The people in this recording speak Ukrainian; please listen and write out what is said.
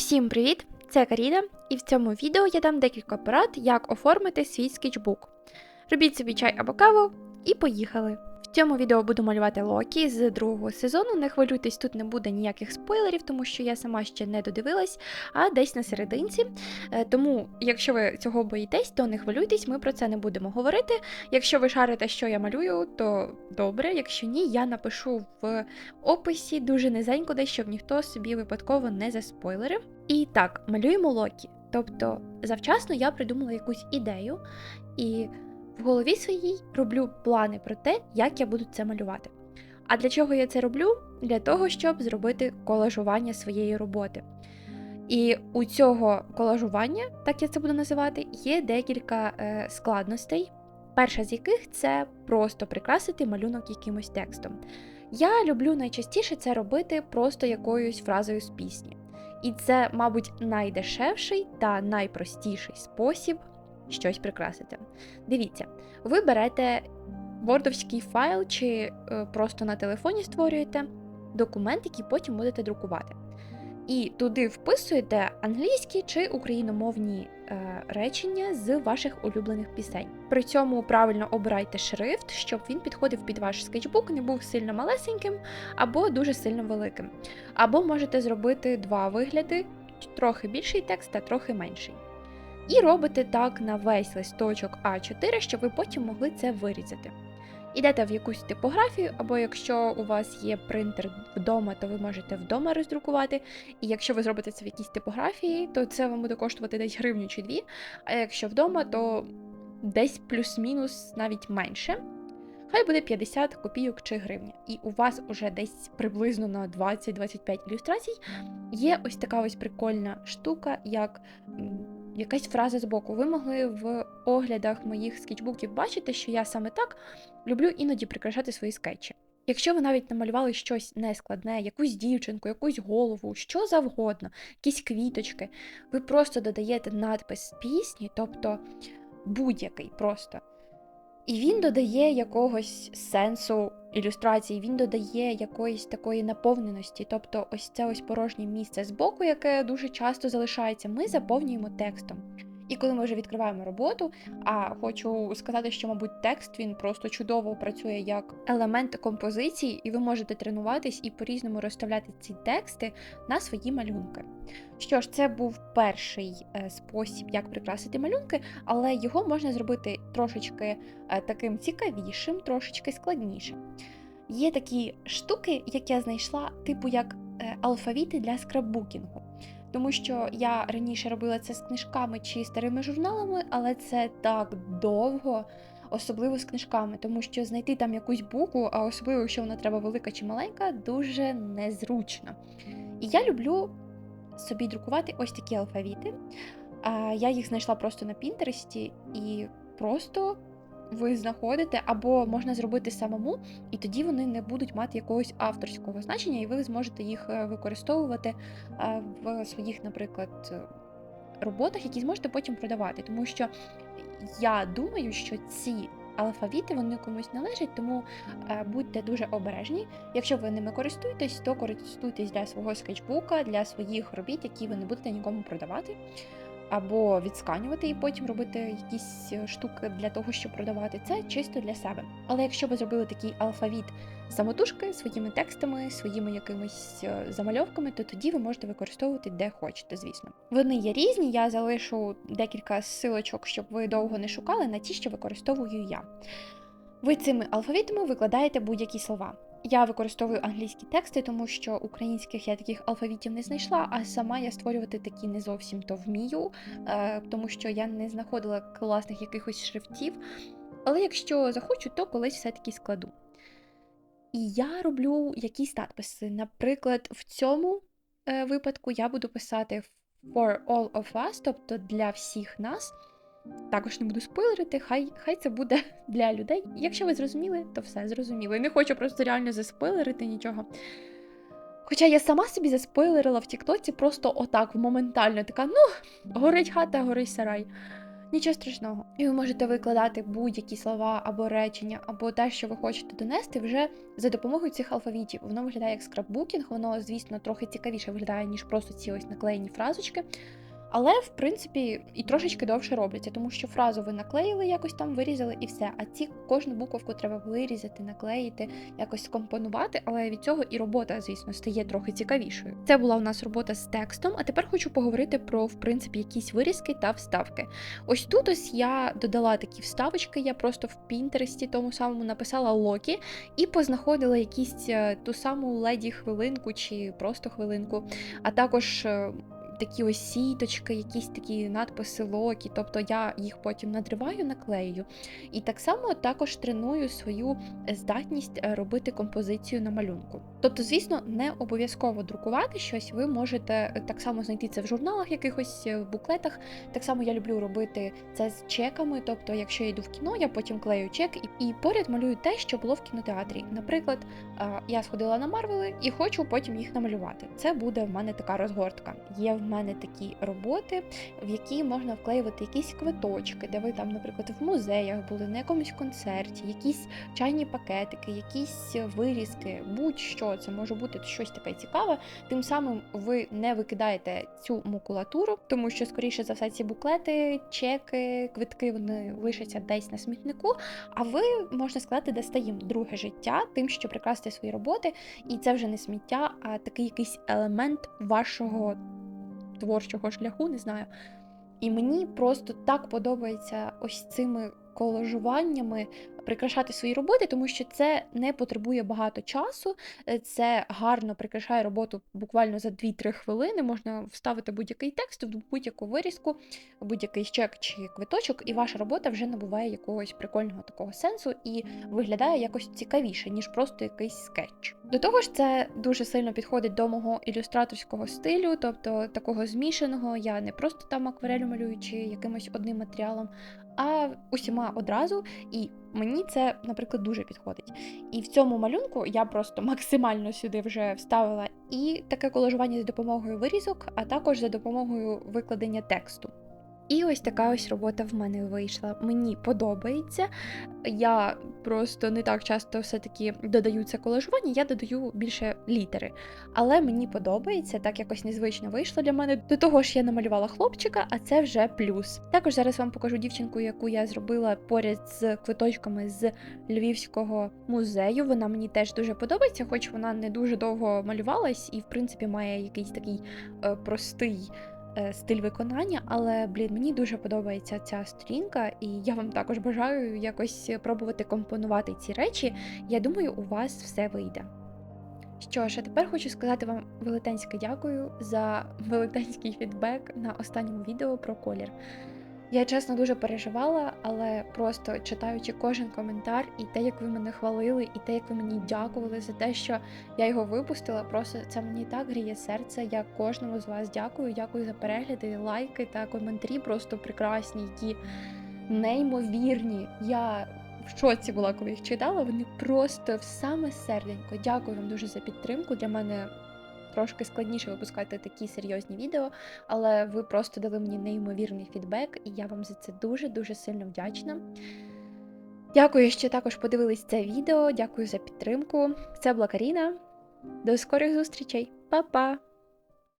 Всім привіт! Це Каріна, і в цьому відео я дам декілька порад, як оформити свій скетчбук. Робіть собі чай або каву і поїхали. В цьому відео буду малювати Локі з другого сезону. Не хвилюйтесь, тут не буде ніяких спойлерів, тому що я сама ще не додивилась, а десь на серединці. Е, Тому, якщо ви цього боїтесь, то не хвилюйтесь, ми про це не будемо говорити. Якщо ви шарите, що я малюю, то добре. Якщо ні, я напишу в описі дуже низенько, десь щоб ніхто собі випадково не заспойлерив. І так, малюємо Локі. Тобто, завчасно я придумала якусь ідею, і в голові своїй роблю плани про те, як я буду це малювати. А для чого я це роблю? Для того, щоб зробити колажування своєї роботи. І у цього колажування, так я це буду називати, є декілька е, складностей. Перша з яких це просто прикрасити малюнок якимось текстом. Я люблю найчастіше це робити просто якоюсь фразою з пісні. І це, мабуть, найдешевший та найпростіший спосіб щось прикрасити. Дивіться, ви берете вордовський файл чи е, просто на телефоні створюєте документ, який потім будете друкувати. І туди вписуєте англійські чи україномовні е, речення з ваших улюблених пісень. При цьому правильно обирайте шрифт, щоб він підходив під ваш скетчбук, не був сильно малесеньким або дуже сильно великим. Або можете зробити два вигляди: трохи більший текст та трохи менший. І робите так на весь листочок А4, щоб ви потім могли це вирізати. Ідете в якусь типографію, або якщо у вас є принтер вдома, то ви можете вдома роздрукувати. І якщо ви зробите це в якійсь типографії, то це вам буде коштувати десь гривню чи дві. А якщо вдома, то десь плюс-мінус навіть менше. Хай буде 50 копійок чи гривня. І у вас уже десь приблизно на 20-25 ілюстрацій є ось така ось прикольна штука, як якась фраза з боку. Ви могли в оглядах моїх скетчбуків бачити, що я саме так люблю іноді прикрашати свої скетчі. Якщо ви навіть намалювали щось нескладне, якусь дівчинку, якусь голову, що завгодно, якісь квіточки, ви просто додаєте надпис пісні, тобто будь-який просто. І він додає якогось сенсу ілюстрації, він додає якоїсь такої наповненості. Тобто, ось це ось порожнє місце збоку, яке дуже часто залишається, ми заповнюємо текстом. І коли ми вже відкриваємо роботу, а хочу сказати, що, мабуть, текст він просто чудово працює як елемент композиції, і ви можете тренуватись і по-різному розставляти ці тексти на свої малюнки. Що ж, це був перший е, спосіб, як прикрасити малюнки, але його можна зробити трошечки е, таким цікавішим, трошечки складнішим. Є такі штуки, які я знайшла, типу як е, алфавіти для скраббукінгу. Тому що я раніше робила це з книжками чи старими журналами, але це так довго, особливо з книжками, тому що знайти там якусь букву, а особливо, якщо вона треба велика чи маленька, дуже незручно. І я люблю собі друкувати ось такі алфавіти. Я їх знайшла просто на Пінтересті і просто ви знаходите, або можна зробити самому, і тоді вони не будуть мати якогось авторського значення, і ви зможете їх е, використовувати в своїх, наприклад, е, роботах, які зможете потім продавати. Тому що я думаю, що ці алфавіти вони комусь належать, тому е, будьте дуже обережні. Якщо ви ними користуєтесь, то користуйтесь для свого скетчбука, для своїх робіт, які ви не будете нікому продавати. Або відсканювати і потім робити якісь е, штуки для того, щоб продавати це чисто для себе. Але якщо ви зробили такий алфавіт самотужки своїми текстами, своїми якимись е, замальовками, то тоді ви можете використовувати де хочете, звісно. Вони є різні. Я залишу декілька силочок, щоб ви довго не шукали на ті, що використовую я. Ви цими алфавітами викладаєте будь-які слова. Я використовую англійські тексти, тому що українських я таких алфавітів не знайшла, а сама я створювати такі не зовсім то вмію, е, тому що я не знаходила класних якихось шрифтів. Але якщо захочу, то колись все-таки складу. І я роблю якісь надписи. Наприклад, в цьому е, випадку я буду писати for all of us, тобто для всіх нас. Також не буду спойлерити, хай хай це буде для людей. Якщо ви зрозуміли, то все зрозуміли. Не хочу просто реально заспойлерити нічого. Хоча я сама собі заспойлерила в Тіктоці просто отак, моментально, така: ну, горить хата, горить сарай. Нічого страшного. І ви можете викладати будь-які слова або речення, або те, що ви хочете донести, вже за допомогою цих алфавітів. Воно виглядає як скраббукінг, воно, звісно, трохи цікавіше виглядає, ніж просто ці ось наклеєні фразочки. Але, в принципі, і трошечки довше робляться, тому що фразу ви наклеїли, якось там вирізали і все. А ці кожну буковку треба вирізати, наклеїти, якось скомпонувати. Але від цього і робота, звісно, стає трохи цікавішою. Це була у нас робота з текстом. А тепер хочу поговорити про, в принципі, якісь вирізки та вставки. Ось тут ось я додала такі вставочки. Я просто в Пінтересті тому самому написала Локі і познаходила якісь е, ту саму леді хвилинку чи просто хвилинку, а також. Такі ось сіточки, якісь такі надписи локі, тобто я їх потім надриваю, наклею. І так само також треную свою здатність е, робити композицію на малюнку. Тобто, звісно, не обов'язково друкувати щось, ви можете е, так само знайти це в журналах, якихось е, в буклетах. Так само я люблю робити це з чеками. Тобто, якщо я йду в кіно, я потім клею чек і поряд малюю те, що було в кінотеатрі. Наприклад, я сходила на Марвели і хочу потім їх намалювати. Це буде в мене така розгортка. Є в мене такі роботи, в які можна вклеювати якісь квиточки, де ви там, наприклад, в музеях були на якомусь концерті, якісь чайні пакетики, якісь вирізки, будь-що це може бути щось таке цікаве. Тим самим ви не викидаєте цю макулатуру, тому що, скоріше за все, ці буклети, чеки, квитки вони лишаться десь на смітнику. А ви можна сказати, дасте їм друге життя, тим, що прикрасите свої роботи, і це вже не сміття, а такий якийсь елемент вашого творчого шляху, не знаю. І мені просто так подобається ось цими колажуваннями прикрашати свої роботи, тому що це не потребує багато часу, е, це гарно прикрашає роботу буквально за 2-3 хвилини. Можна вставити будь-який текст в будь-яку вирізку, будь-який чек чи квиточок, і ваша робота вже набуває якогось прикольного такого сенсу і виглядає якось цікавіше, ніж просто якийсь скетч. До того ж, це дуже сильно підходить до мого ілюстраторського стилю, тобто такого змішаного. Я не просто там акварелю малюю чи якимось одним матеріалом, а усіма одразу. І мені це, наприклад, дуже підходить. І в цьому малюнку я просто максимально сюди вже вставила і таке колажування за допомогою вирізок, а також за допомогою викладення тексту. І ось така ось робота в мене вийшла. Мені подобається. Я просто не так часто все-таки додаю це колажування, я додаю більше літери. Але мені подобається, так якось незвично вийшло для мене. До того ж, я намалювала хлопчика, а це вже плюс. Також зараз вам покажу дівчинку, яку я зробила поряд з квиточками з Львівського музею. Вона мені теж дуже подобається, хоч вона не дуже довго малювалась і, в принципі, має якийсь такий е, простий стиль виконання, але блін, мені дуже подобається ця сторінка, і я вам також бажаю якось пробувати компонувати ці речі. Я думаю, у вас все вийде. Що ж, а тепер хочу сказати вам велетенське дякую за велетенський фідбек на останньому відео про колір. Я чесно дуже переживала, але просто читаючи кожен коментар, і те, як ви мене хвалили, і те, як ви мені дякували за те, що я його випустила, просто це мені так гріє серце. Я кожному з вас дякую. Дякую за перегляди, лайки та коментарі, просто прекрасні, які неймовірні. Я в шоці була, коли їх читала. Вони просто в саме серденько. Дякую вам дуже за підтримку. Для мене трошки складніше випускати такі серйозні відео, але ви просто дали мені неймовірний фідбек, і я вам за це дуже-дуже сильно вдячна. Дякую, що також подивились це відео. Дякую за підтримку. Це була Каріна. До скорих зустрічей. Па-па!